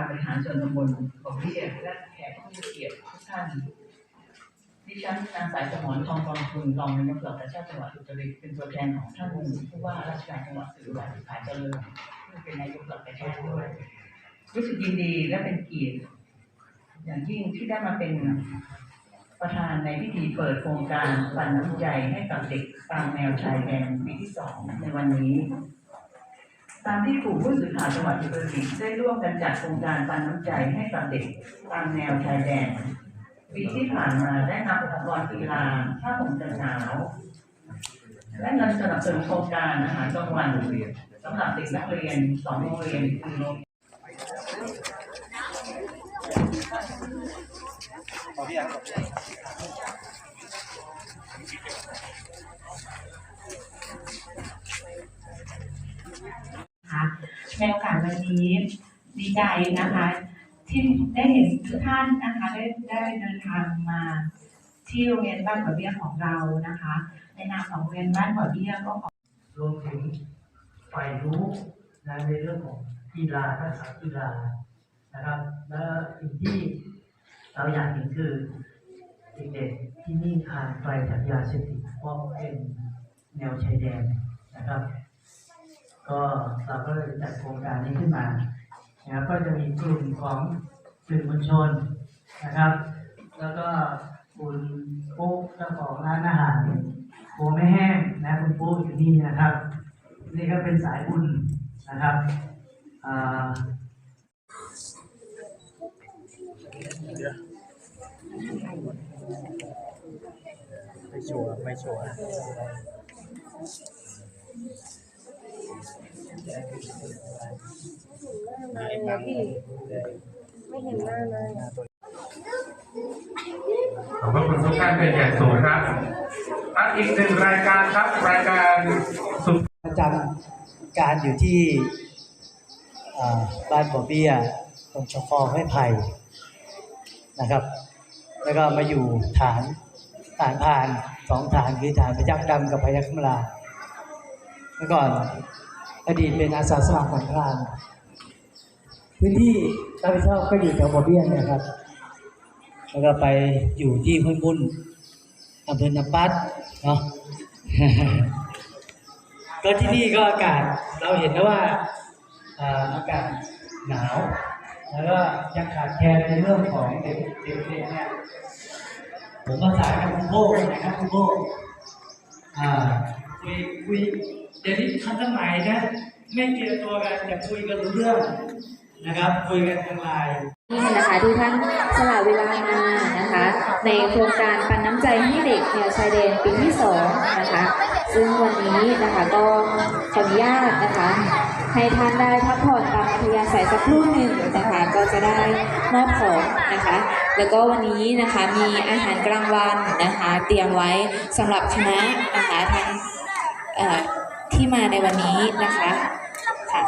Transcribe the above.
การบริหารส่วนตำบลของที่เรียและแขกผู้มีเกียรติทุกท่านดิฉันนางสายสมรทองกองทุนรองนายกเหล่ากาชาจังหวัดอุตรดิตถ์เป็นตัวแทนของท่านผู้ว่าราชการจังหวัดสุริวัณขายเจริญซึ่งเป็นนายกเหล่ากาชาด้วยรู้สึกยินดีและเป็นเกียรติอย่างยิ่งที่ได้มาเป็นประธานในพิธีเปิดโครงการปันน้ำใจให้กับเด็กตามแนวชายแดนปีที่สองในวันนี้ ตามที่กลุ่มผู้สื่อข่าวจังหวัดอุตรดิตถ์ได้ร่วมกันจัดโครงการปันน้ำใจให้กับเด็กตามแนวชายแดนปีที่ผ่านมาได้นำอุปกรณ์กีฬาผ้าห่มกันหนาว และเงินสนับสนุนโครงการอาหารกลางวันสำหรับเด็กนักเรียนสองโรงเรียนคือโรง ในโอกาสวันนี้ดีใจนะคะ ที่ได้เห็นทุกท่านนะคะได้ได้เดินทางมาที่โรงเรียนบ้านหัวเบี้ยของเรานะคะ ในนามของโรงเรียนบ้านหัวเบี้ยก็ขอรวมถึงฝ่ายรู้นะในเรื่องของกีฬาทักษะกีฬานะครับ และสิ่งที่เราอยากเห็นคือเด็กๆที่นี่ห่างไกลจากยาเสพติดเพราะเป็นแนวชายแดนนะครับ ก็เราก็เลยจัดโครงการนี้ขึ้นมานะครับก็จะมีกลุ่มของสื่อมวลชนนะครับ แล้วก็คุณปุ๊กเจ้าของร้านอาหารโคไม่แห้งนะคุณปูอยู่นี่นะครับ นี่ก็เป็นสายบุญนะครับอ่าไม่ชัวร์ไม่ชัวร์ ขอบพระคุณทุกท่านเป็นอย่างสูงครับอะอีกหนึ่งรายการครับ รายการสุขประจำการอยู่ที่บ้านบ่อเบี้ยตรงชฟอไม่ไผ่นะครับ แล้วก็มาอยู่ฐานฐานพรานสองฐานคือฐานพยักดำกับพยักขมลาเมื่อก่อน อดีตเป็นอาสาสมัครของพรานพื้นที่รับผิดชอบก็อยู่แถวบ่อเบี้ยเนยครับ แล้วก็ไปอยู่ที่ห้วยมุ่นอำเภอนปัดเนาะก็ที่นี่ก็อากาศเราเห็นแล้วว่าอ่าอากาศหนาว แล้วก็ยังขาดแคลนในเรื่องของเด็กเด็กเนี่ยผมประสานกับคุณโบ้นะครับคุณโบ้อ่าคุยคุย เดี๋ยวนี้ทันสมัยนะไม่เจอตัวกันแต่คุยกันรู้เรื่องนะครับ คุยกันทางไลน์นี่นะคะที่ท่านสละเวลามานะคะ ในโครงการปันน้ำใจให้เด็กแนวชายแดนปีที่สองนะคะ ซึ่งวันนี้นะคะก็ขออนุญาตนะคะให้ท่านได้พักผ่อนตามอัธยาศัยสักครู่หนึ่งนะคะก็จะได้มอบของนะคะ แล้วก็วันนี้นะคะมีอาหารกลางวันนะคะ เตรียมไว้สำหรับคณะนะคะทั้งเอ่อ ที่มาในวันนี้นะคะค่ะ